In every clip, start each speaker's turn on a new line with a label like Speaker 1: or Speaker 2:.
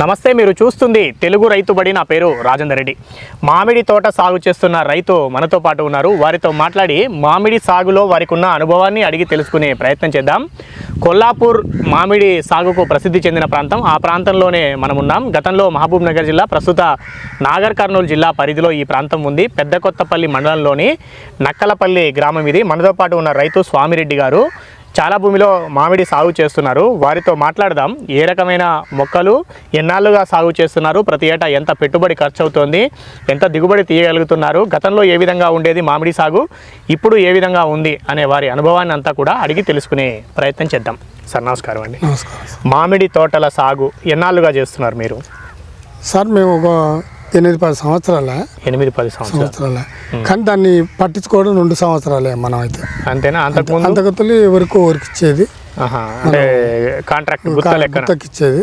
Speaker 1: నమస్తే మీరు చూస్తుంది తెలుగు రైతు బడి. నా పేరు రాజేందర్ రెడ్డి. మామిడి తోట సాగు చేస్తున్న రైతు మనతో పాటు ఉన్నారు. వారితో మాట్లాడి మామిడి సాగులో వారికి ఉన్న అనుభవాన్ని అడిగి తెలుసుకునే ప్రయత్నం చేద్దాం. కొల్లాపూర్ మామిడి సాగుకు ప్రసిద్ధి చెందిన ప్రాంతం. ఆ ప్రాంతంలోనే మనం ఉన్నాం గతంలో మహబూబ్ నగర్ జిల్లా ప్రస్తుత నాగర్ కర్నూలు జిల్లా పరిధిలో ఈ ప్రాంతం ఉంది. పెద్ద కొత్తపల్లి మండలంలోని నక్కలపల్లి గ్రామం ఇది. మనతో పాటు ఉన్న రైతు స్వామిరెడ్డి గారు చాలా భూమిలో మామిడి సాగు చేస్తున్నారు. వారితో మాట్లాడదాం. ఏ రకమైన మొక్కలు ఎన్నాళ్ళుగా సాగు చేస్తున్నారు? ప్రతి ఏటా ఎంత పెట్టుబడి ఖర్చు అవుతోంది ఎంత దిగుబడి తీయగలుగుతున్నారు? గతంలో ఏ విధంగా ఉండేది మామిడి సాగు? ఇప్పుడు ఏ విధంగా ఉంది? అనే వారి అనుభవాన్ని అంతా కూడా అడిగి తెలుసుకునే ప్రయత్నం చేద్దాం. సార్ నమస్కారం అండి.
Speaker 2: నమస్కారం
Speaker 1: మామిడి తోటల సాగు ఎన్నాళ్ళుగా చేస్తున్నారు మీరు?
Speaker 2: సార్ మేము ఒక ఎనిమిది పది సంవత్సరాల?
Speaker 1: ఎనిమిది పది సంవత్సరాలు.
Speaker 2: కానీ దాన్ని పట్టించుకోవడం రెండు సంవత్సరాలే మనం అయితే
Speaker 1: అంతేనా? అంతకుముందు?
Speaker 2: ఎవరికో ఎవరికి ఇచ్చేది
Speaker 1: ఆహా, అంటే కాంట్రాక్ట్ గుత్తకిచ్చేది.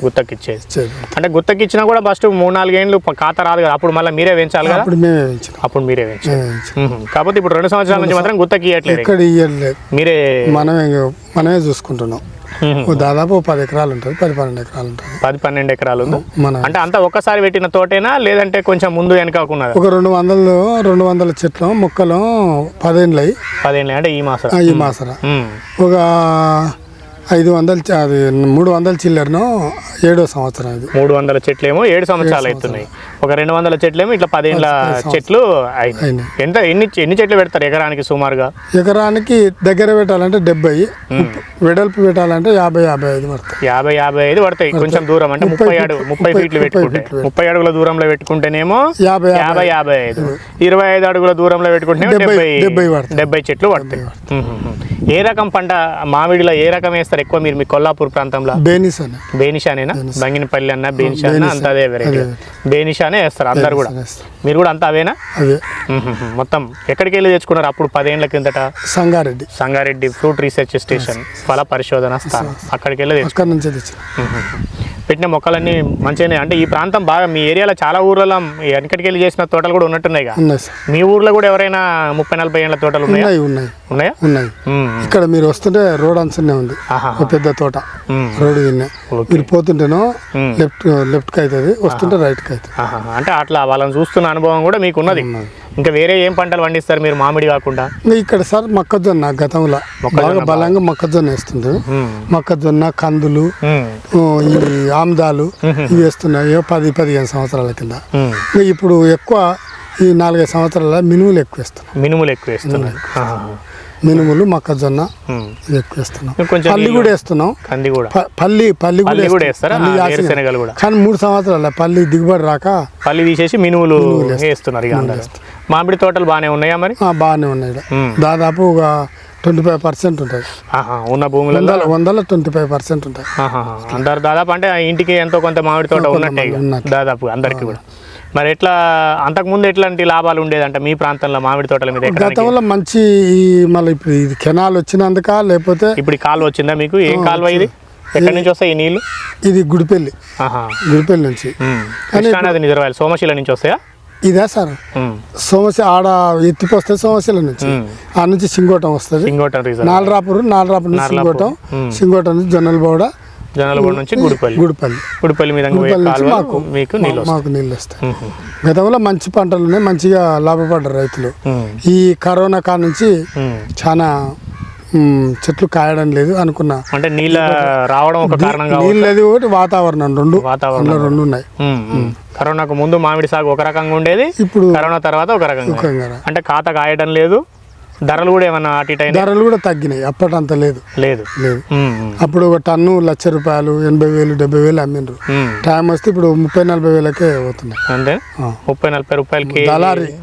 Speaker 2: ఇచ్చేది.
Speaker 1: అంటే గుత్తకి ఇచ్చినా కూడా ఫస్ట్ మూడు నాలుగేళ్ళు ప- ఖాతా రాదు కదా. అప్పుడు మళ్ళీ మీరే పెంచాలి కదా?
Speaker 2: అప్పుడు మేమే
Speaker 1: అప్పుడు మీరే పెంచాలి. కాకపోతే ఇప్పుడు రెండు సంవత్సరాల నుంచి మాత్రం గుత్తకి ఇవ్వట్లేదు
Speaker 2: ఇక్కడ ఇయ్యలేదు
Speaker 1: మీరే
Speaker 2: మనమే మనమే చూసుకుంటున్నాం. దాదాపు పది ఎకరాలు ఉంటుంది పది పన్నెండు ఎకరాలు ఉంటుంది.
Speaker 1: పది పన్నెండు ఎకరాలు
Speaker 2: మన
Speaker 1: అంటే అంతా ఒక్కసారి పెట్టిన తోటేనా? లేదంటే కొంచెం ముందు వెనకాకున్నదా?
Speaker 2: ఒక రెండు వందలు రెండు వందల చెట్లు మొక్కలు పదేళ్ళు
Speaker 1: పదేళ్ళు అంటే ఈ మాసం
Speaker 2: ఈ మాసర. ఒక ఐదు వందలు అది మూడు వందల చిల్లరను ఏడో సంవత్సరం ఇది
Speaker 1: మూడు వందల చెట్లేమో ఏడు సంవత్సరాలు అవుతున్నాయి. ఒక రెండు వందల చెట్లేమో ఇట్లా పదేళ్ళ చెట్లు. ఎంత? ఎన్ని ఎన్ని చెట్లు పెడతారు ఎకరానికి సుమారుగా?
Speaker 2: ఎకరానికి దగ్గర పెట్టాలంటే డెబ్బై వెడల్పు పెట్టాలంటే యాభై యాభై ఐదు పడతాయి.
Speaker 1: యాభై యాభై ఐదు పడతాయి. కొంచెం దూరం అంటే ముప్పై అడుగు ముప్పై ఫీట్లు పెట్టుకుంటే. ముప్పై అడుగుల దూరంలో పెట్టుకుంటేనేమో
Speaker 2: యాభై
Speaker 1: యాభై యాభై ఐదు. ఇరవై ఐదు అడుగుల దూరంలో పెట్టుకుంటే
Speaker 2: డెబ్బై-
Speaker 1: డెబ్బై చెట్లు పడతాయి. ఏ రకం పంట మామిడిలో ఏ రకం వేస్తారు? ఎక్కువ మీరు మీ కొల్లాపూర్ ప్రాంతంలో? బేనిషానేనా? బంగినపల్లి అన్న బేనిషా అన్న అంత అదే వెరైటీ బేనిషానే వేస్తారు అందరు కూడా. మీరు కూడా అంతా అవేనా. మొత్తం ఎక్కడికి వెళ్ళి తెచ్చుకున్నారు అప్పుడు పదేళ్ళ కిందట?
Speaker 2: Sangareddy.
Speaker 1: Sangareddy fruit research station ఫల పరిశోధన స్థానం. అక్కడికి వెళ్ళి
Speaker 2: అక్కడ నుంచి
Speaker 1: పెట్టిన మొక్కలన్నీ మంచిగానే అంటే ఈ ప్రాంతం బాగా మీ ఏరియాలో చాలా ఊర్లలో వెనకటికి వెళ్ళి చేసిన తోటలు కూడా ఉన్నట్టున్నాయి మీ ఊర్లో కూడా ఎవరైనా ముప్పై నలభై ఏళ్ళ తోటలు ఉన్నాయా?
Speaker 2: ఉన్నాయి ఉన్నాయి.
Speaker 1: ఉన్నాయా.
Speaker 2: ఇక్కడ మీరు వస్తుంటే రోడ్ అంచనే ఉంది. పెద్ద తోట. రోడ్డు తిన్నే. మీరు పోతుంటేనో
Speaker 1: మ్మ్.
Speaker 2: లెఫ్ట్ లెఫ్ట్కి అవుతుంది వస్తుంటే రైట్కి అవుతుంది
Speaker 1: ఆహా. అంటే అట్లా వాళ్ళని చూస్తున్న అనుభవం కూడా మీకు ఉన్నది. ఇంకా వేరే ఏం పంటలు పండిస్తారు మీరు మామిడి కాకుండా?
Speaker 2: ఇంకా ఇక్కడ సార్ మొక్కజొన్న గతంలో బాగా బలంగా మొక్కజొన్న వేస్తుండ్రు. మొక్కజొన్న కందులు ఈ ఆమ్దాలు ఇవి వేస్తున్నాయి. పది పదిహేను సంవత్సరాల కింద. ఇప్పుడు ఎక్కువ ఈ నాలుగైదు సంవత్సరాల మినుములు ఎక్కువ వేస్తున్నాం
Speaker 1: మినుములు ఎక్కువ వేస్తున్నారు. ఆహా.
Speaker 2: మినుములు మొక్కజొన్న. ఇవి ఎక్కువ వేస్తున్నాం పల్లి కూడా వేస్తున్నాం పల్లి పల్లి కూడా.
Speaker 1: వేస్తారా
Speaker 2: కానీ మూడు సంవత్సరాల పల్లి దిగుబడి రాక
Speaker 1: పల్లి తీసేసి మినుములు వేస్తున్నారు మామిడి తోటలు బాగానే ఉన్నాయా మరి
Speaker 2: బాగానే ఉన్నాయి. దాదాపు ఒక ట్వంటీ ఫైవ్ పర్సెంట్ ఉంటుంది.
Speaker 1: ఉన్న భూములలో
Speaker 2: వందల ట్వంటీ ఫైవ్ పర్సెంట్ ఉంటుంది.
Speaker 1: అందరు దాదాపు అంటే ఇంటికి ఎంతో కొంత మామిడి తోట. ఉన్నట్టు. దాదాపు అందరికి కూడా మరి ఎట్లా అంతకుముందు ఎట్లాంటి లాభాలు ఉండేదంట మీ ప్రాంతంలో మామిడి తోటల మీద?
Speaker 2: గతంలో మంచి ఈ మళ్ళీ ఇప్పుడు ఇది కెనాల్ వచ్చినందుక లేకపోతే
Speaker 1: ఇప్పుడు కాలువ వచ్చిందా మీకు? ఏం కాలువ ఇది? ఎక్కడి నుంచి వస్తాయి ఈ నీళ్ళు?
Speaker 2: ఇది గుడిపల్లి.
Speaker 1: ఆహా.
Speaker 2: గుడిపల్లి నుంచి.
Speaker 1: కృష్ణానది నిజరవాయలు సోమశిల నుంచి వస్తాయా?
Speaker 2: ఇదే సార్. సోమశ ఆడ ఎత్తిపోస్తే సోమశిల నుంచి. ఆ నుంచి సింగోటం వస్తుంది. నాలరాపురు నాలరాపురు నుంచి సింగోటం. సింగోటం నుంచి జొన్నలబోడ
Speaker 1: జనాలగూడ నుంచి గుడిపల్లి.
Speaker 2: గుడిపల్లి.
Speaker 1: గుడిపల్లి మీద
Speaker 2: మాకు
Speaker 1: మీకు నీళ్ళు
Speaker 2: మాకు నీళ్ళు వస్తాయి. గతంలో మంచి పంటలు ఉన్నాయి మంచిగా లాభపడ్డారు రైతులు. ఈ కరోనా కా నుంచి. చాలా చెట్లు కాయడం లేదు అనుకున్నా
Speaker 1: అంటే నీళ్ళ రావడం ఒక కారణంగా
Speaker 2: నీళ్ళు లేదు ఒకటి వాతావరణం రెండు.
Speaker 1: వాతావరణం.
Speaker 2: రెండు ఉన్నాయి.
Speaker 1: కరోనాకు ముందు మామిడి సాగు ఒక రకంగా ఉండేది
Speaker 2: ఇప్పుడు
Speaker 1: కరోనా తర్వాత ఒక రకంగా. అంటే ఖాతా కాయడం లేదు ధరలు కూడా ఏమన్నా అటు?
Speaker 2: ధరలు కూడా తగ్గినాయి. అప్పటంత లేదు.
Speaker 1: లేదు.
Speaker 2: లేదు.
Speaker 1: ఉమ్,
Speaker 2: అప్పుడు ఒక టన్ను లక్ష రూపాయలు ఎనభై వేలు డెబ్బై వేలు అమ్మిండ్రు. టైం వస్తే ఇప్పుడు ముప్పై నలభై వేలకే అవుతున్నాయి
Speaker 1: అంతే?
Speaker 2: ఆ.
Speaker 1: ముప్పై నలభై రూపాయలకి
Speaker 2: దళారి.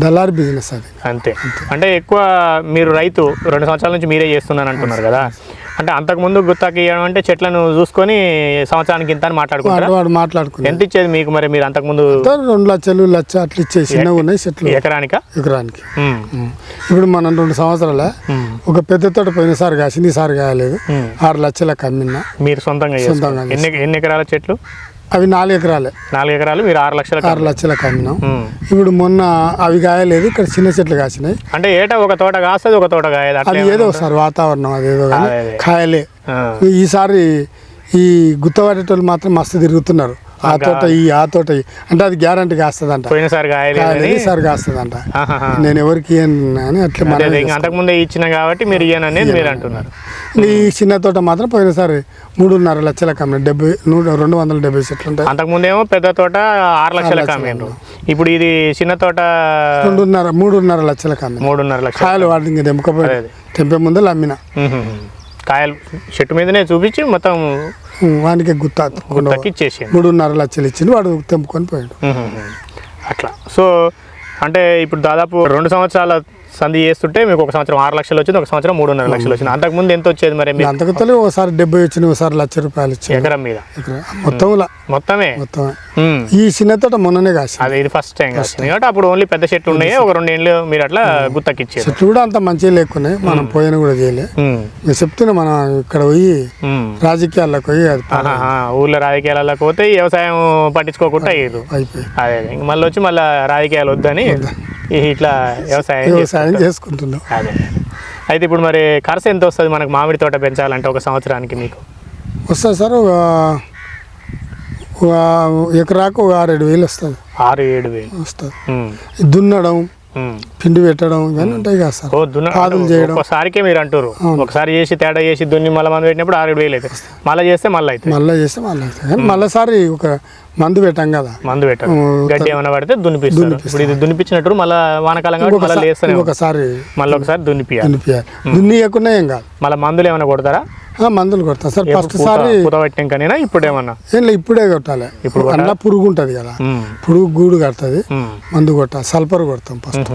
Speaker 2: దళారి బిజినెస్ అది.
Speaker 1: అంతే. అంటే ఎక్కువ మీరు రైతు రెండు సంవత్సరాల నుంచి మీరే చేస్తున్నాను అంటున్నారు కదా. అంటే అంతకు ముందు గుత్తాకి ఇవ్వడం అంటే చెట్లను చూసుకొని సంవత్సరానికి ఇంత అని మాట్లాడుకుంటారా?
Speaker 2: వాడు
Speaker 1: ఎంత ఇచ్చేది మీకు మరి మీరు అంతకు ముందు?
Speaker 2: రెండు లక్షలు లక్ష అట్లా ఇచ్చేసి ఉన్నాయి చెట్లు.
Speaker 1: ఎకరానికా?
Speaker 2: ఎకరానికి. ఇప్పుడు మనం రెండు సంవత్సరాలే ఒక పెద్ద తోట పోయినసారి కాసింది ఈసారి కాయలేదు. ఆరు లక్షలకు అమ్మినా.
Speaker 1: మీరు సొంతంగా
Speaker 2: సొంతంగా.
Speaker 1: ఎన్ని ఎన్ని ఎకరాల చెట్లు?
Speaker 2: అవి నాలుగు ఎకరాలే.
Speaker 1: నాలుగు ఎకరాలు మీరు ఆరు లక్షల
Speaker 2: ఆరు లక్షలకు అమ్మినాం. ఇప్పుడు మొన్న అవి కాయలేదు ఇక్కడ చిన్న చెట్లు కాసినాయి.
Speaker 1: అంటే ఏటా ఒక తోట కాస్తుంది ఒక తోట కాయదు?
Speaker 2: అది ఏదో సార్ వాతావరణం అదేదో
Speaker 1: అదే, అదే.
Speaker 2: కాయలే. ఈసారి ఈ గుత్తవాడేటోళ్ళు మాత్రం మస్తు తిరుగుతున్నారు. ఆ తోట ఈ ఆ తోట అంటే అది గ్యారంటీ కాస్తుందంట.
Speaker 1: పోయినసారి
Speaker 2: ఈసారి కాస్తుందంట. నేను ఎవరికి అని అట్లా
Speaker 1: అంతకుముందే ఇచ్చిన కాబట్టి మీరు అంటున్నారు.
Speaker 2: ఈ చిన్న తోట మాత్రం పోయినసారి మూడున్నర లక్షల కమ్మిన డెబ్బై నూట రెండు వందల డెబ్బై చెట్లు ఉంటాయి.
Speaker 1: అంతకుముందేమో పెద్ద తోట ఆరు లక్షల కామేండ్రు ఇప్పుడు ఇది చిన్న తోట
Speaker 2: రెండున్నర మూడున్నర లక్షల కమ్మిన.
Speaker 1: మూడున్నర లక్షలు
Speaker 2: కాయలు వాడి ఇంకా తెంపుకపోయి. తెంపే ముందర అమ్మిన.
Speaker 1: కాయలు చెట్టు మీదనే చూపించి మొత్తం
Speaker 2: వానికి గుత్త మూడున్నర లక్షలు ఇచ్చిండు వాడు తెంపుకొని పోయాడు.
Speaker 1: అట్లా. సో అంటే ఇప్పుడు దాదాపు రెండు సంవత్సరాల సంధి చేస్తుంటే మీకు ఒక సంవత్సరం ఆరు లక్షలు వచ్చింది ఒక సంవత్సరం మూడున్నర లక్షలు వచ్చింది. అంతకుముందు ఎంత వచ్చేది మరి మీకు?
Speaker 2: అంతకు తొలి ఒకసారి డెబ్బై వచ్చింది ఒకసారి లక్ష రూపాయలు
Speaker 1: ఎకరం మీద?
Speaker 2: మొత్తంలో
Speaker 1: మొత్తమే?
Speaker 2: మొత్తం
Speaker 1: ఉమ్.
Speaker 2: ఈ చిన్న తోట మొన్ననే కాసి
Speaker 1: అదే ఇది ఫస్ట్ టైం కాసింది. కాబట్టి అప్పుడు ఓన్లీ పెద్ద చెట్లు ఉన్నాయి ఒక రెండు ఏళ్ళు మీరు అట్లా గుత్తకిచ్చారు.
Speaker 2: చెట్లు కూడా అంత మంచిగా లేకున్నాయి మనం పోయిన కూడా చేయలే. చెప్తున్నా మనం ఇక్కడ పోయి
Speaker 1: ఉమ్.
Speaker 2: రాజకీయాల్లోకి పోయి.
Speaker 1: ఊర్లో రాజకీయాలకు పోతే వ్యవసాయం పట్టించుకోకుండా
Speaker 2: అయిపోయి
Speaker 1: అదే మళ్ళీ వచ్చి మళ్ళీ రాజకీయాలు వద్దని. ఇట్లా వ్యవసాయం.
Speaker 2: వ్యవసాయం చేసుకుంటున్నాం.
Speaker 1: అదే. అయితే ఇప్పుడు మరి ఖర్చు ఎంత వస్తుంది మనకు మామిడి తోట పెంచాలంటే ఒక సంవత్సరానికి మీకు?
Speaker 2: వస్తుంది సార్ ఎకరాకు ఒక ఆరేడు వేలు వస్తుంది.
Speaker 1: ఆరు ఏడు వేలు.
Speaker 2: వస్తుంది. దున్నడం. పిండి పెట్టడం ఇవన్నీ ఉంటాయి కదా సార్. పాదులు చేయడం.
Speaker 1: ఒక్కసారికే మీరు అంటారు ఒకసారి చేసి తేడా చేసి దున్ని మళ్ళీ మందు పెట్టినప్పుడు ఆరు ఏడు వేలు అవుతాయి మళ్ళీ చేస్తే మళ్ళీ అవుతాయి
Speaker 2: మళ్ళీ చేస్తే మళ్ళీ అవుతుంది మళ్ళీసారి ఒక మందు పెట్టాం కదా.
Speaker 1: మందు పెట్టరు.
Speaker 2: ఉమ్,
Speaker 1: గడ్డి ఏమైనా పడితే దున్నిపిస్తారు. ఇప్పుడు ఇది దున్నిపించినట్టు మళ్ళీ వానకాలం కాబట్టి మళ్ళీ లేస్తూనే.
Speaker 2: ఇంకొకసారి
Speaker 1: మళ్ళీ ఒకసారి దున్నిపియాలి.
Speaker 2: దున్నిపియాలి. దున్నియకుండా ఏం కాదు.
Speaker 1: మళ్ళీ మందులు ఏమైనా కొడతారా?
Speaker 2: మందులు కొడతాం సార్. ఫస్ట్ సారి
Speaker 1: పూత పట్టినాకనేనా ఇప్పుడు ఏమన్నా?
Speaker 2: ఏం లేదు ఇప్పుడే కొట్టాలి. ఇప్పుడు అన్న పురుగు ఉంటుంది కదా. పురుగు గూడు కడుతుంది. మందు కొట్టాలి. సల్ఫర్ కొడతాం ఫస్ట్.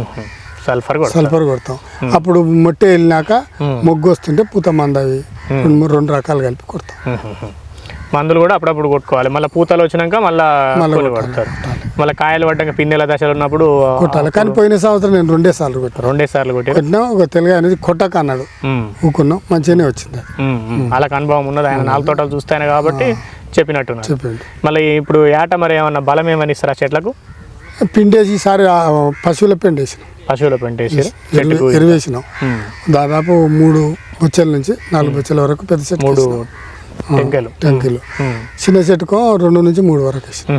Speaker 1: సల్ఫర్
Speaker 2: సల్ఫర్ కొడతాం. అప్పుడు మొట్టె వెళ్ళినాక మొగ్గు వస్తుంటే పూత మందు అవి రెండు రకాలు కలిపి కొడతాం.
Speaker 1: మందులు కూడా అప్పుడప్పుడు కొట్టుకోవాలి. మళ్ళీ పూతలు వచ్చినాక మళ్ళీ కొడతారు. మళ్ళీ కాయలు పడ్డాక పిందెల దశలు ఉన్నప్పుడు
Speaker 2: కొట్టాలి. కానీ పోయిన సంవత్సరం నేను రెండే సార్లు కొట్టాను.
Speaker 1: రెండే సార్లు
Speaker 2: కొట్టినా ఒక తెలుగు అనేది కొట్టక అన్నాడు. ఊకున్నాం మంచిగానే వచ్చింది.
Speaker 1: వాళ్ళకి అనుభవం ఉన్నది. ఆయన నాలుగు తోటలు చూస్తాయని కాబట్టి
Speaker 2: చెప్పింది
Speaker 1: మళ్ళీ ఇప్పుడు ఏట మరి ఏమన్నా బలం ఏమని ఇస్తారా చెట్లకు?
Speaker 2: పిండేసి ఈసారి పశువుల పెండ వేసినాం.
Speaker 1: పశువుల పెంటేసి చెట్టుకు
Speaker 2: ఎరువు- ఎరువు వేసినాం.
Speaker 1: ఉమ్.
Speaker 2: దాదాపు మూడు బొచ్చల నుంచి నాలుగు బొచ్చల వరకు పెద్ద
Speaker 1: మూడు ఉమ్.
Speaker 2: చిన్న చెట్టుకో రెండు నుంచి మూడు వరకు వేసినాం.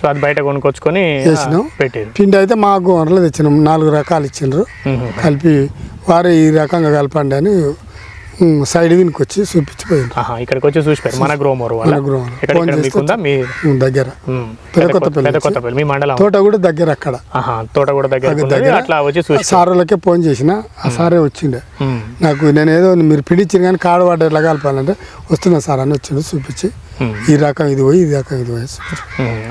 Speaker 1: సో అది బయట కొనుక్కొచ్చుకొని
Speaker 2: వేసినాం.
Speaker 1: పెట్టారు.
Speaker 2: పిండి అయితే మా గోవర్లో తెచ్చినాం. నాలుగు రకాలు ఇచ్చిండ్రు. కలిపి వారు ఈ రకంగా కలపండి అని సైడ్ వినికి వచ్చి చూపించిపోయిండ్రు
Speaker 1: ఆహా ఇక్కడికి వచ్చి చూసిపోయారు. మన గ్రోమోర్
Speaker 2: మన గ్రోమోర్.
Speaker 1: మీ
Speaker 2: దగ్గర.
Speaker 1: ఉమ్.
Speaker 2: పెద్ద
Speaker 1: పెద్ద
Speaker 2: కొత్తపల్లి
Speaker 1: పెద్ద కొత్తపల్లి మీ మండలం.
Speaker 2: తోట కూడా దగ్గర అక్కడ.
Speaker 1: తోట కూడా దగ్గర. అట్లా వచ్చి చూసి
Speaker 2: సారులకే ఫోన్ చేసిన ఆ సారే వచ్చిండే. నాకు నేను ఏదో మీరు పిడిచ్చిన కానీ కాడ పడ్డ ఎట్లా కలపాలంటే వస్తున్నా సార్ అని వచ్చిండు చూపించి. ఈ రకం ఇది పోయి ఈ రకం ఇది పోయి.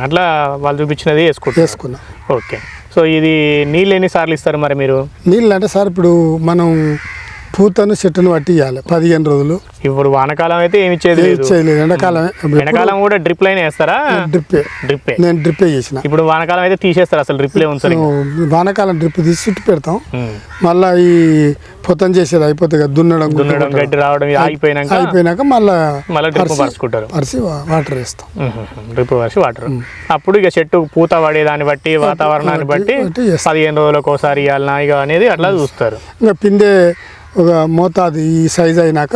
Speaker 1: అట్లా వాళ్ళు చూపించినది వేసుకుంటారు.
Speaker 2: వేసుకున్నా.
Speaker 1: ఓకే. సో ఇది నీళ్ళు ఎన్నిసార్లు ఇస్తారు మరి మీరు?
Speaker 2: నీళ్ళు అంటే సార్ ఇప్పుడు మనం పూతను చెట్టును పట్టి ఇవ్వాలి పదిహేను రోజులు.
Speaker 1: ఇప్పుడు వానకాలం అయితే ఏమి
Speaker 2: చేయలేదు ఎండాకాలమే
Speaker 1: ఎండాకాలం కూడా డ్రిప్ లైన్ వేస్తారా?
Speaker 2: డ్రిప్పే.
Speaker 1: డ్రిప్పే.
Speaker 2: నేను డ్రిప్పే చేసిన.
Speaker 1: ఇప్పుడు వానకాలం అయితే తీసేస్తారు అసలు డ్రిప్లే ఉంచారు
Speaker 2: వానాకాలం డ్రిప్ తీసి చుట్టు పెడతాం. మళ్ళీ ఈ పొతం చేసేది అయిపోతుంది కదా దున్నడం
Speaker 1: దున్నడం గడ్డి రావడం ఇది ఆగిపోయినాక
Speaker 2: అయిపోయినాక మళ్ళీ
Speaker 1: మళ్ళీ డ్రిప్ పరుచుకుంటారు.
Speaker 2: పరిచి వాటర్ వేస్తాం.
Speaker 1: డ్రిప్ వర్షి వాటర్. అప్పుడు ఇక చెట్టు పూత పడే దాన్ని బట్టి వాతావరణాన్ని బట్టి. పదిహేను రోజులకు ఒకసారి ఇవ్వాలన్నా ఇక అనేది అట్లా చూస్తారు.
Speaker 2: ఇంకా పిండే ఒక మోతాదు ఈ సైజ్ అయినాక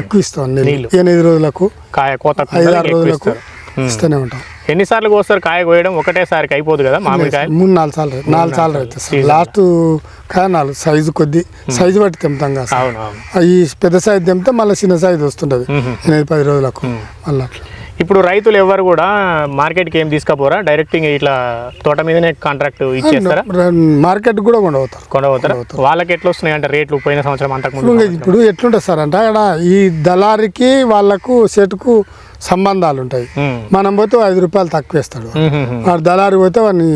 Speaker 2: ఎక్కువ ఇస్తాం నీళ్ళు. ఎనిమిది రోజులకు
Speaker 1: కాయ కోత
Speaker 2: ఐదు ఆరు రోజులకు
Speaker 1: ఇస్తారు.
Speaker 2: ఇస్తూనే ఉంటాం.
Speaker 1: ఎన్నిసార్లు కోస్తారు? కాయ కోయడం ఒకటేసారికి అయిపోదు కదా మామిడికాయ
Speaker 2: మూడు నాలుగు సార్లు నాలుగు సార్లు అవుతుంది లాస్ట్ కాయ నాలుగు సైజు కొద్ది. సైజు బట్టి తెంపుతాం కదా ఈ పెద్ద సైజు తెంపితే మళ్ళీ చిన్న సైజు వస్తుంటుంది. ఎనిమిది పది రోజులకు మళ్ళీ అట్లా.
Speaker 1: ఇప్పుడు రైతులు ఎవరు కూడా మార్కెట్కి ఏం తీసుకపోరా? డైరెక్ట్ ఇట్లా తోట మీదనే కాంట్రాక్ట్ ఇచ్చేస్తారా?
Speaker 2: మార్కెట్ కూడా కొండవుతారు
Speaker 1: కొండపోతారా వాళ్ళకి ఎట్లా వస్తున్నాయి అంటే రేట్లు పోయిన సంవత్సరం అంతకు
Speaker 2: ఇప్పుడు ఎట్లుంటుంది సార్ అంటే అక్కడ ఈ దళారికి వాళ్ళకు చెట్టుకు సంబంధాలు ఉంటాయి. మనం పోతే ఐదు రూపాయలు తక్కువ ఇస్తాడు. వాడు. దళారి పోతే వాడిని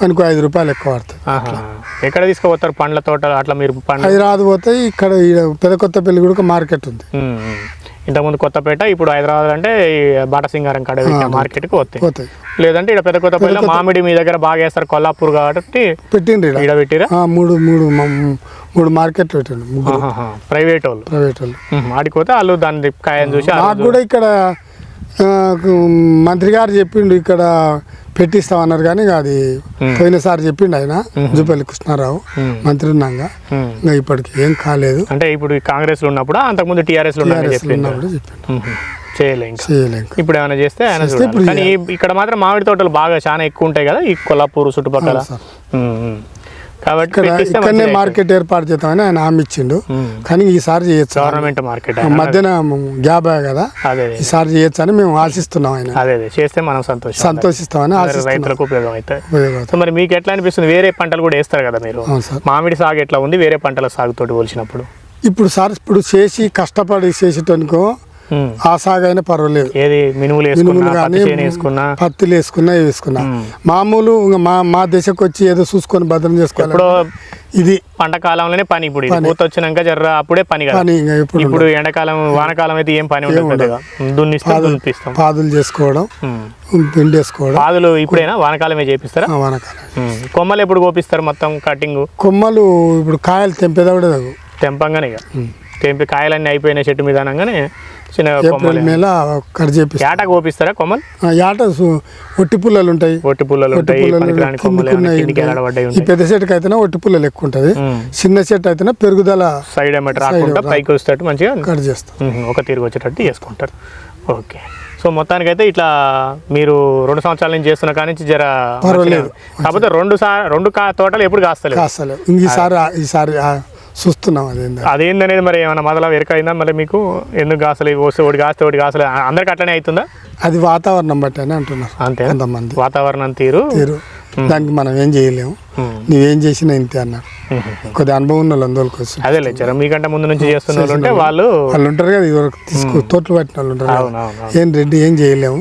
Speaker 2: వానికి ఐదు రూపాయలు ఎక్కువ పడుతుంది.
Speaker 1: ఎక్కడ తీసుకుపోతారు? పండ్ల తోట అట్లా మీరు పండ్ల?
Speaker 2: హైదరాబాద్ పోతే ఇక్కడ పెద్ద కొత్త పెళ్ళి కూడా మార్కెట్ ఉంది.
Speaker 1: ఇంతకుముందు కొత్తపేట ఇప్పుడు హైదరాబాద్ అంటే ఈ బాటసింగారం కాడ మార్కెట్కి వస్తాయి లేదంటే ఇక్కడ పెద్ద కొత్తపల్లిలో మామిడి మీ దగ్గర బాగా వేస్తారు కొల్లాపూర్ కాబట్టి
Speaker 2: పెట్టిండ్రు. ఈడ.
Speaker 1: పెట్టిరా?
Speaker 2: ఆ, మూడు మూడు మూడు మార్కెట్లు పెట్టండి
Speaker 1: ప్రైవేట్ వాళ్ళు.
Speaker 2: ప్రైవేట్ వాళ్ళు.
Speaker 1: ఉమ్, ఆడికి పోతే వాళ్ళు దాన్ని కాయని చూసి
Speaker 2: కూడా ఇక్కడ మంత్రి గారు చెప్పిండు ఇక్కడ పెట్టిస్తామన్నారు కానీ అది పోయినసారి చెప్పిండు ఆయన జూపల్లి కృష్ణారావు మంత్రి ఉన్నాగా. ఇంకా ఇప్పటికి ఏం కాలేదు.
Speaker 1: అంటే ఇప్పుడు కాంగ్రెస్లో ఉన్నప్పుడు అంతకుముందు టీఆర్ఎస్లో
Speaker 2: ఉన్నప్పుడు.
Speaker 1: చేయలే ఇప్పుడు ఏమైనా చేస్తే ఆయన కానీ ఇక్కడ మాత్రం మామిడి తోటలు బాగా చాలా ఎక్కువ ఉంటాయి కదా ఈ కొల్లాపూర్ చుట్టుపక్కల. కాబట్టి
Speaker 2: ఇక్కడనే మార్కెట్ ఏర్పాటు చేద్దామని ఆయన హామీ ఇచ్చిండు. కానీ ఈసారి చేయొచ్చు.
Speaker 1: గవర్నమెంట్ మార్కెట్
Speaker 2: మధ్యన గ్యాప్ అయ్యా కదా. ఈసారి చేయొచ్చు అని మేము ఆశిస్తున్నాం ఆయన.
Speaker 1: అదే చేస్తే మనం సంతోషం.
Speaker 2: సంతోషిస్తామని
Speaker 1: రైతులకు ఉపయోగం మరి మీకు ఎట్లా అనిపిస్తుంది? వేరే పంటలు కూడా వేస్తారు కదా మీరు? మామిడి సాగు ఎట్లా ఉంది? వేరే పంటల సాగుతోటి పోల్చినప్పుడు.
Speaker 2: ఇప్పుడు సార్ ఇప్పుడు చేసి కష్టపడి చేసేటనుకో. ఆ సాగు అయినా పర్వాలేదు.
Speaker 1: ఏది మినుములు
Speaker 2: కానీ పత్తిలు వేసుకున్నా వేసుకున్నా.
Speaker 1: మ్మ్.
Speaker 2: మామూలు మా మా దశకు వచ్చి ఏదో చూసుకొని భద్రం చేసుకోవాలి ఇది.
Speaker 1: పంట కాలంలోనే పని ఇప్పుడు పూత వచ్చినాక జర్ర అప్పుడే పని
Speaker 2: పని
Speaker 1: ఇప్పుడు ఎండాకాలం వానకాలం అయితే ఏం పని దున్నిస్తాం
Speaker 2: పాదులు చేసుకోవడం
Speaker 1: ఉమ్.
Speaker 2: పిండి వేసుకోవడం
Speaker 1: పాదులు ఇప్పుడైనా వానకాలమే చేపిస్తారా?
Speaker 2: వానకాలం.
Speaker 1: కొమ్మలు ఎప్పుడు కోపిస్తారు మొత్తం కటింగ్?
Speaker 2: కొమ్మలు ఇప్పుడు కాయలు తెంపేదా కూడా
Speaker 1: తెంపంగానే ఇక. తెంపి కాయలన్నీ అయిపోయిన చెట్టు మీద అనగానే చిన్న
Speaker 2: ఏప్రిల్ మేల కట్ చేపిస్తాం.
Speaker 1: ఏట కోపిస్తారా కొమ్మలు?
Speaker 2: సు- ఒట్టి పుల్లలు ఉంటాయి.
Speaker 1: ఒట్టి పుల్లలు
Speaker 2: ఈ పెద్ద చెట్టుకి అయితేనే ఒట్టి పుల్లలు ఎక్కువ ఉంటుంది. చిన్న చెట్టు అయితేనే పెరుగుదల
Speaker 1: సైడ్ రాకుండా పైకి వస్తేట్టు మంచిగా
Speaker 2: కట్ చేస్తాం.
Speaker 1: ఒక తీరుగు వచ్చేటట్టు చేసుకుంటారు. ఓకే. సో మొత్తానికైతే ఇట్లా మీరు రెండు సంవత్సరాల నుంచి చేస్తున్న కాడి నుంచి జర
Speaker 2: పర్వాలేదు.
Speaker 1: కాకపోతే రెండు సా రెండు తోటలు ఎప్పుడు కాస్తలేదు
Speaker 2: కాస్తలే ఇంక ఈసారి ఈసారి చూస్తున్నాం అదేందా
Speaker 1: అదేందనేది మరి ఏమైనా మొదల ఎరకైందా మరి మీకు? ఎందుకు కాస్తలేదు వస్తే ఒకటి కాస్తే ఒకటి కాస్తలేదు అ- అందరికి అట్లనే అవుతుందా?
Speaker 2: అది వాతావరణం బట్టి అని అంటున్నారు
Speaker 1: అంతే
Speaker 2: కొంతమంది.
Speaker 1: వాతావరణం తీరు.
Speaker 2: తీరు. దానికి మనం ఏం చేయలేము.
Speaker 1: ఉమ్.
Speaker 2: నువ్వేం చేసినా ఇంతే అన్నారు.
Speaker 1: ఉహు.
Speaker 2: కొద్ది అనుభవం ఉన్న వాళ్ళు అందులోకి
Speaker 1: అదే లేచారు మీకంటే ముందు నుంచి చేస్తున్న వాళ్ళు ఉంటే వాళ్ళు
Speaker 2: వాళ్ళు ఉంటారు కదా ఇదివరకు తీసుకు తోటలు పెట్టిన వాళ్ళు ఉంటారు ఏం రెడ్డి ఏం చేయలేము.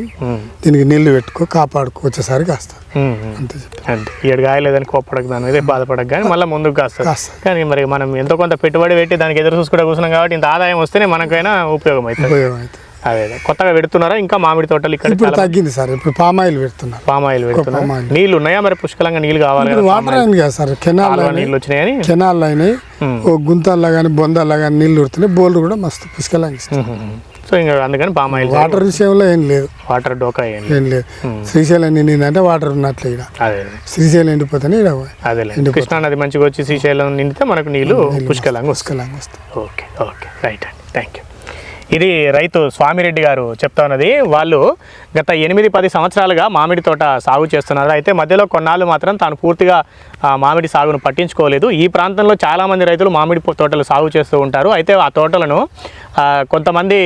Speaker 2: దీనికి నీళ్ళు పెట్టుకో కాపాడుకో వచ్చేసరికి కాస్తారు
Speaker 1: ఉమ్.
Speaker 2: అంతే
Speaker 1: అంతే. ఏడు కాయలేదని కోప్పడక దాని మీద బాధపడక కానీ మళ్ళీ ముందుకు
Speaker 2: కాస్తారు
Speaker 1: కానీ మరి మనం ఎంతో కొంత పెట్టుబడి పెట్టి దానికి ఎదురు చూసుకుంటూ కూర్చున్నాం కాబట్టి ఇంత ఆదాయం వస్తేనే మనకైనా ఉపయోగం అవుతుంది.
Speaker 2: ఉపయోగం అయితే
Speaker 1: అదే అదే. కొత్తగా పెడుతున్నారా? ఇంకా మామిడి తోటలు ఇక్కడ
Speaker 2: ఇప్పుడు తగ్గింది సార్. ఇప్పుడు పామాయిల్ పెడుతున్నారు.
Speaker 1: పామ్ ఆయిల్ పెడుతున్నారు.
Speaker 2: Palm oil.
Speaker 1: నీళ్ళు ఉన్నాయా మరి? పుష్కలంగా నీళ్ళు కావాలి
Speaker 2: వాటర్ అయింది కదా సార్. కెనాల్
Speaker 1: నీళ్ళు వచ్చినాయని
Speaker 2: కెనాల్ అయినాయి. ఓ గుంతల్లో కానీ బొందల్లో కానీ నీళ్ళు ఉడుతున్నాయి. బోర్లు కూడా మస్తు పుష్కలంగా
Speaker 1: సో ఇంకా అందుకని పామ్ ఆయిల్
Speaker 2: వాటర్ విషయంలో ఏం లేదు.
Speaker 1: వాటర్ డోకా
Speaker 2: ఏం లేదు. శ్రీశైలం నిండిందంటే వాటర్ ఉన్నట్లే ఇక్కడ
Speaker 1: అదే
Speaker 2: శ్రీశైలం ఎండిపోతేనే ఇక్కడ
Speaker 1: అదేలే కృష్ణా నది మంచిగా వచ్చి శ్రీశైలం నిండితే మనకు నీళ్ళు పుష్కలంగా
Speaker 2: పుష్కలంగా వస్తాయి.
Speaker 1: Okay okay. రైట్ అండి. థ్యాంక్ యూ ఇది రైతు స్వామిరెడ్డి గారు చెప్తా ఉన్నది. వాళ్ళు గత ఎనిమిది పది సంవత్సరాలుగా మామిడి తోట సాగు చేస్తున్నారు. అయితే మధ్యలో కొన్నాళ్ళు మాత్రం తాను పూర్తిగా మామిడి సాగును పట్టించుకోలేదు. ఈ ప్రాంతంలో చాలామంది రైతులు మామిడి తోటలు సాగు చేస్తూ ఉంటారు. అయితే ఆ తోటలను కొంతమంది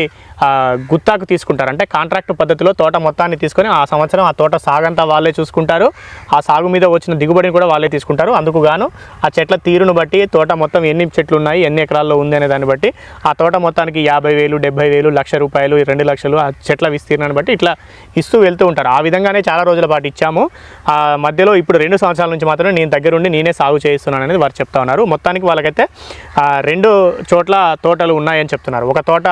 Speaker 1: గుత్తాకు తీసుకుంటారు. అంటే కాంట్రాక్ట్ పద్ధతిలో తోట మొత్తాన్ని తీసుకొని ఆ సంవత్సరం ఆ తోట సాగంతా వాళ్ళే చూసుకుంటారు. ఆ సాగు మీద వచ్చిన దిగుబడిని కూడా వాళ్ళే తీసుకుంటారు. అందుకు గాను ఆ చెట్ల తీరును బట్టి తోట మొత్తం ఎన్ని చెట్లు ఉన్నాయి ఎన్ని ఎకరాల్లో ఉంది అనే దాన్ని బట్టి ఆ తోట మొత్తానికి యాభై వేలు డెబ్బై వేలు లక్ష రూపాయలు రెండు లక్షలు ఆ చెట్ల విస్తీర్ణాన్ని బట్టి ఇట్లా ఇస్తూ వెళ్తూ ఉంటారు. ఆ విధంగానే చాలా రోజుల పాటు ఇచ్చాము. ఆ మధ్యలో ఇప్పుడు రెండు సంవత్సరాల నుంచి మాత్రమే నేను దగ్గరుండి నేనే సాగు చేస్తున్నాను అనేది వారు చెప్తా ఉన్నారు. మొత్తానికి వాళ్ళకైతే రెండు చోట్ల తోటలు ఉన్నాయని చెప్తున్నారు. ఒక తోట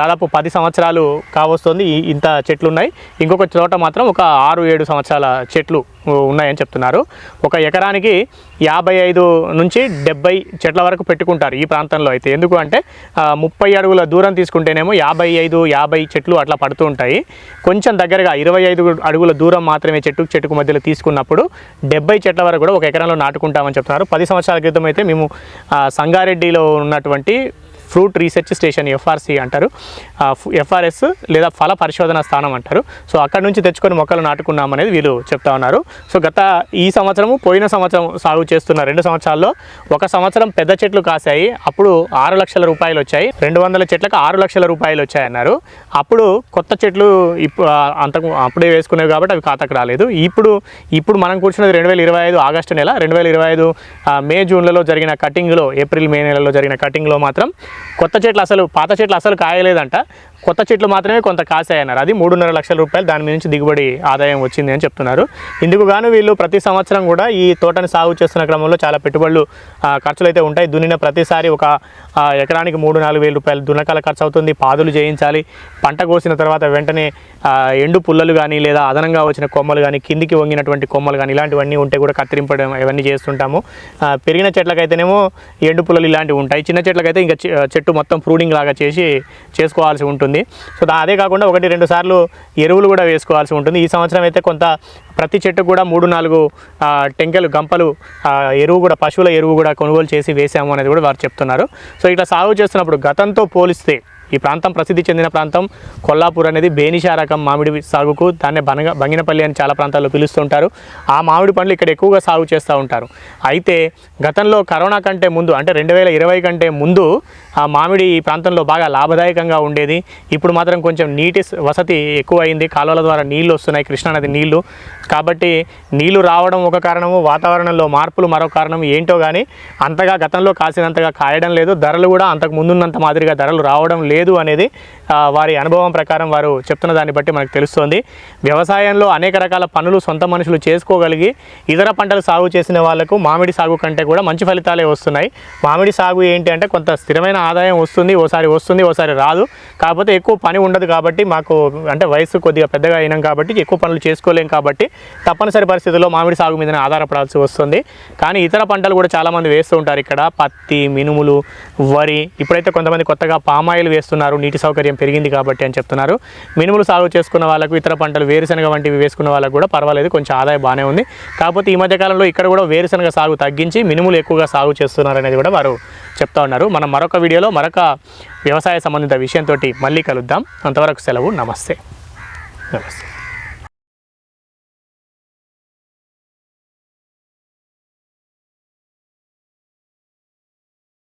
Speaker 1: దాదాపు పది సంవత్సరాలు కావస్తుంది ఇంత చెట్లు ఉన్నాయి ఇంకొక చోట మాత్రం ఒక ఆరు ఏడు సంవత్సరాల చెట్లు ఉన్నాయని చెప్తున్నారు. ఒక ఎకరానికి యాభై ఐదు నుంచి డెబ్బై చెట్ల వరకు పెట్టుకుంటారు ఈ ప్రాంతంలో అయితే. ఎందుకు అంటే ముప్పై అడుగుల దూరం తీసుకుంటేనేమో యాభై ఐదు యాభై చెట్లు అట్లా పడుతూ ఉంటాయి. కొంచెం దగ్గరగా ఇరవై ఐదు అడుగుల దూరం మాత్రమే చెట్టుకు చెట్టుకు మధ్యలో తీసుకున్నప్పుడు డెబ్బై చెట్ల వరకు కూడా ఒక ఎకరంలో నాటుకుంటామని చెప్తున్నారు. పది సంవత్సరాల క్రితం అయితే మేము సంగారెడ్డిలో ఉన్నటువంటి ఫ్రూట్ రీసెర్చ్ స్టేషన్ ఎఫ్ఆర్సి అంటారు. ఎఫ్ఆర్ఎస్ లేదా ఫల పరిశోధన స్థానం అంటారు. సో అక్కడ నుంచి తెచ్చుకొని మొక్కలు నాటుకున్నాం అనేది వీళ్ళు చెప్తా ఉన్నారు. సో గత ఈ సంవత్సరము పోయిన సంవత్సరం సాగు చేస్తున్న రెండు సంవత్సరాల్లో ఒక సంవత్సరం పెద్ద చెట్లు కాసాయి అప్పుడు ఆరు లక్షల రూపాయలు వచ్చాయి. రెండు వందల చెట్లకు ఆరు లక్షల రూపాయలు వచ్చాయన్నారు అప్పుడు కొత్త చెట్లు ఇప్పుడు అంతకు అప్పుడే వేసుకునేవి కాబట్టి అవి ఖాతాకు రాలేదు. ఇప్పుడు ఇప్పుడు మనం కూర్చున్నది రెండు వేల ఇరవై ఐదు ఆగస్టు నెల. రెండు వేల ఇరవై ఐదు మే జూన్లలో జరిగిన కటింగ్లో ఏప్రిల్ మే నెలలో జరిగిన కటింగ్లో మాత్రం కొత్త చెట్లు అసలు పాత చెట్లు అసలు కాయలేదంట. కొత్త చెట్లు మాత్రమే కొంత కాసాయి అన్నారు అది మూడున్నర లక్షల రూపాయలు దాని మీద నుంచి దిగుబడి ఆదాయం వచ్చింది అని చెప్తున్నారు. ఇందుకు గాను వీళ్ళు ప్రతి సంవత్సరం కూడా ఈ తోటని సాగు చేస్తున్న క్రమంలో చాలా పెట్టుబడులు ఖర్చులు అయితే ఉంటాయి. దున్నిన ప్రతిసారి ఒక ఎకరానికి మూడు నాలుగు వేల రూపాయలు దున్నకాల ఖర్చు అవుతుంది. పాదులు చేయించాలి. పంట కోసిన తర్వాత వెంటనే ఎండు పుల్లలు కానీ లేదా అదనంగా వచ్చిన కొమ్మలు కానీ కిందికి వంగినటువంటి కొమ్మలు కానీ ఇలాంటివన్నీ ఉంటే కూడా కత్తిరింపడం ఇవన్నీ చేస్తుంటాము. పెరిగిన చెట్లకైతేనేమో ఎండు పుల్లలు ఇలాంటివి ఉంటాయి. చిన్న చెట్లకైతే ఇంకా చె- చెట్టు మొత్తం ప్రూడింగ్ లాగా చేసి చేసుకోవాల్సి ఉంటుంది. సో దా- అదే కాకుండా ఒకటి రెండు సార్లు ఎరువులు కూడా వేసుకోవాల్సి ఉంటుంది. ఈ సంవత్సరం అయితే కొంత ప్రతి చెట్టు కూడా మూడు నాలుగు టెంకెలు గంపలు ఎరువు కూడా పశువుల ఎరువు కూడా కొనుగోలు చేసి వేసాము అనేది కూడా వారు చెప్తున్నారు. సో ఇట్లా సాగు చేస్తున్నప్పుడు గతంతో పోలిస్తే ఈ ప్రాంతం ప్రసిద్ధి చెందిన ప్రాంతం. కొల్లాపూర్ అనేది బేనిషా రకం మామిడి సాగుకు దాన్ని బనగ బంగినపల్లి అని చాలా ప్రాంతాల్లో పిలుస్తుంటారు. ఆ మామిడి పండ్లు ఇక్కడ ఎక్కువగా సాగు చేస్తూ ఉంటారు. అయితే గతంలో కరోనా కంటే ముందు అంటే రెండు వేల ఇరవై కంటే ముందు ఆ మామిడి ఈ ప్రాంతంలో బాగా లాభదాయకంగా ఉండేది. ఇప్పుడు మాత్రం కొంచెం నీటి వసతి ఎక్కువ అయింది కాలువల ద్వారా నీళ్ళు వస్తున్నాయి. కృష్ణానది నీళ్ళు. కాబట్టి నీళ్ళు రావడం ఒక కారణము వాతావరణంలో మార్పులు మరో కారణం ఏంటో కానీ అంతగా గతంలో కాసినంతగా కాయడం లేదు. ధరలు కూడా అంతకు ముందున్నంత మాదిరిగా ధరలు రావడం లేదు. లేదు అనేది వారి అనుభవం ప్రకారం వారు చెప్తున్న దాన్ని బట్టి మనకు తెలుస్తుంది. వ్యవసాయంలో అనేక రకాల పనులు సొంత మనుషులు చేసుకోగలిగి ఇతర పంటలు సాగు చేసిన వాళ్ళకు మామిడి సాగు కంటే కూడా మంచి ఫలితాలే వస్తున్నాయి. మామిడి సాగు ఏంటి అంటే కొంత స్థిరమైన ఆదాయం వస్తుంది ఓసారి వస్తుంది ఓసారి రాదు. కాకపోతే ఎక్కువ పని ఉండదు కాబట్టి మాకు అంటే వయసు కొద్దిగా పెద్దగా అయినాం కాబట్టి ఎక్కువ పనులు చేసుకోలేం కాబట్టి తప్పనిసరి పరిస్థితుల్లో మామిడి సాగు మీదనే ఆధారపడాల్సి వస్తుంది. కానీ ఇతర పంటలు కూడా చాలామంది వేస్తూ ఉంటారు ఇక్కడ. పత్తి మినుములు వరి ఇప్పుడైతే కొంతమంది కొత్తగా పామాయిల్ వేస్తున్నారు నీటి సౌకర్యం పెరిగింది కాబట్టి అని చెప్తున్నారు. మినుములు సాగు చేసుకున్న వాళ్ళకు ఇతర పంటలు వేరుశనగ వంటివి వేసుకున్న వాళ్ళకు కూడా పర్వాలేదు కొంచెం ఆదాయం బాగానే ఉంది. కాకపోతే ఈ మధ్యకాలంలో ఇక్కడ కూడా వేరుశనగ సాగు తగ్గించి మినుములు ఎక్కువగా సాగు చేస్తున్నారు అనేది కూడా వారు చెప్తా ఉన్నారు. మనం మరొక వీడియోలో మరొక వ్యవసాయ సంబంధిత విషయంతో మళ్ళీ కలుద్దాం. అంతవరకు సెలవు నమస్తే. నమస్తే.